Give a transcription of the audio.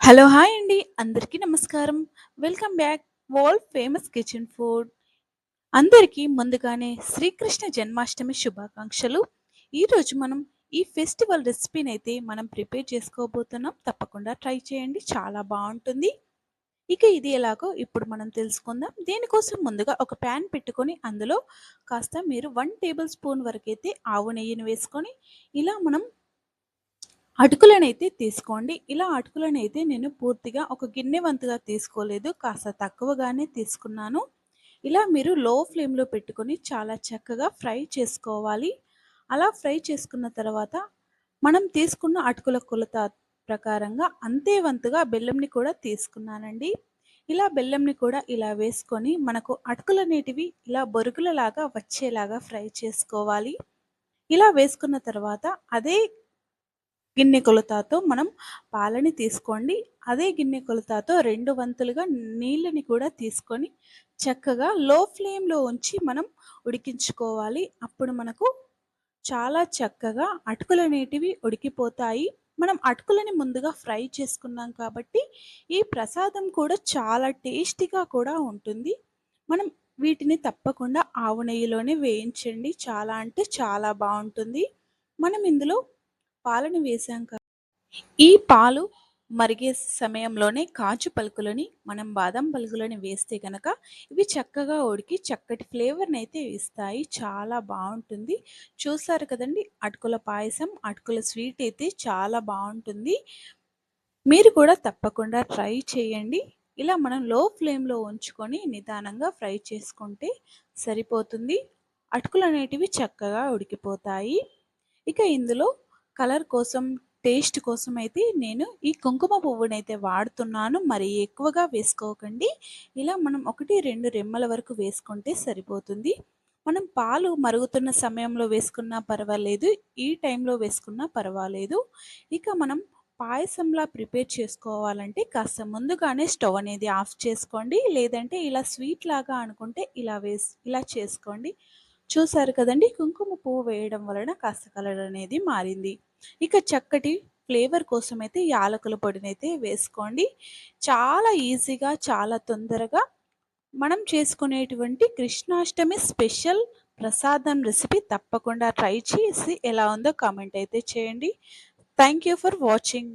Hello hi అండి. అందరికీ నమస్కారం. Welcome back. World famous kitchen food అందరికీ ముందుగానే శ్రీకృష్ణ జన్మాష్టమి శుభాకాంక్షలు. ఈరోజు మనం ఈ ఫెస్టివల్ రెసిపీని అయితే మనం ప్రిపేర్ చేసుకోబోతున్నాం. తప్పకుండా ట్రై చేయండి. చాలా బాగుంటుంది. ఇక ఇది ఎలాగో ఇప్పుడు మనం తెలుసుకుందాం. దీనికోసం ముందుగా ఒక ప్యాన్ పెట్టుకొని అందులో కాస్త మీరు వన్ టేబుల్ స్పూన్ వరకైతే ఆవు నెయ్యిని వేసుకొని ఇలా మనం అటుకులనైతే తీసుకోండి. ఇలా అటుకులనైతే నేను పూర్తిగా ఒక గిన్నె వంతుగా తీసుకోలేదు. కాస్త తక్కువగానే తీసుకున్నాను. ఇలా మీరు లో ఫ్లేమ్లో పెట్టుకొని చాలా చక్కగా ఫ్రై చేసుకోవాలి. అలా ఫ్రై చేసుకున్న తర్వాత మనం తీసుకున్న అటుకుల కొలత ప్రకారంగా అంతే వంతుగా బెల్లంని కూడా తీసుకున్నానండి. ఇలా బెల్లంని కూడా ఇలా వేసుకొని మనకు అటుకులు అనేటివి ఇలా బొరుగులలాగా వచ్చేలాగా ఫ్రై చేసుకోవాలి. ఇలా వేసుకున్న తర్వాత అదే గిన్నె కొలతతో మనం పాలని తీసుకోండి. అదే గిన్నె కొలతతో రెండు వంతులుగా నీళ్ళని కూడా తీసుకొని చక్కగా లో ఫ్లేమ్లో ఉంచి మనం ఉడికించుకోవాలి. అప్పుడు మనకు చాలా చక్కగా అటుకులు అనేటివి ఉడికిపోతాయి. మనం అటుకులని ముందుగా ఫ్రై చేసుకున్నాం కాబట్టి ఈ ప్రసాదం కూడా చాలా టేస్టీగా కూడా ఉంటుంది. మనం వీటిని తప్పకుండా ఆవు నెయ్యిలోనే వేయించండి. చాలా అంటే చాలా బాగుంటుంది. మనం ఇందులో పాలను వేసాం ఈ పాలు మరిగే సమయంలోనే కాజు పలుకులని మనం బాదం పలుకులని వేస్తే కనుక ఇవి చక్కగా ఉడికి చక్కటి ఫ్లేవర్ని అయితే ఇస్తాయి. చాలా బాగుంటుంది. చూసారు కదండి అటుకుల పాయసం అటుకుల స్వీట్ అయితే చాలా బాగుంటుంది. మీరు కూడా తప్పకుండా ట్రై చేయండి. ఇలా మనం లో ఫ్లేమ్లో ఉంచుకొని నిదానంగా ఫ్రై చేసుకుంటే సరిపోతుంది. అటుకులు అనేటివి చక్కగా ఉడికిపోతాయి. ఇక ఇందులో కలర్ కోసం టేస్ట్ కోసం అయితే నేను ఈ కుంకుమ పువ్వుని అయితే వాడుతున్నాను. మరి ఎక్కువగా వేసుకోకండి. ఇలా మనం ఒకటి రెండు రెమ్మల వరకు వేసుకుంటే సరిపోతుంది. మనం పాలు మరుగుతున్న సమయంలో వేసుకున్నా పర్వాలేదు ఈ టైంలో వేసుకున్నా పర్వాలేదు. ఇక మనం పాయసంలా ప్రిపేర్ చేసుకోవాలంటే కాస్త ముందుగానే స్టవ్ అనేది ఆఫ్ చేసుకోండి. లేదంటే ఇలా స్వీట్ లాగా అనుకుంటే ఇలా వేసి ఇలా చేసుకోండి. చూసారు కదండి కుంకుమ పువ్వు వేయడం వలన కాస్త కలర్ అనేది మారింది. ఇక చక్కటి ఫ్లేవర్ కోసం అయితే యాలకుల పొడినైతే వేసుకోండి. చాలా ఈజీగా చాలా తొందరగా మనం చేసుకునేటువంటి కృష్ణాష్టమి స్పెషల్ ప్రసాదం రెసిపీ తప్పకుండా ట్రై చేసి ఎలా ఉందో కామెంట్ అయితే చేయండి. Thank you for watching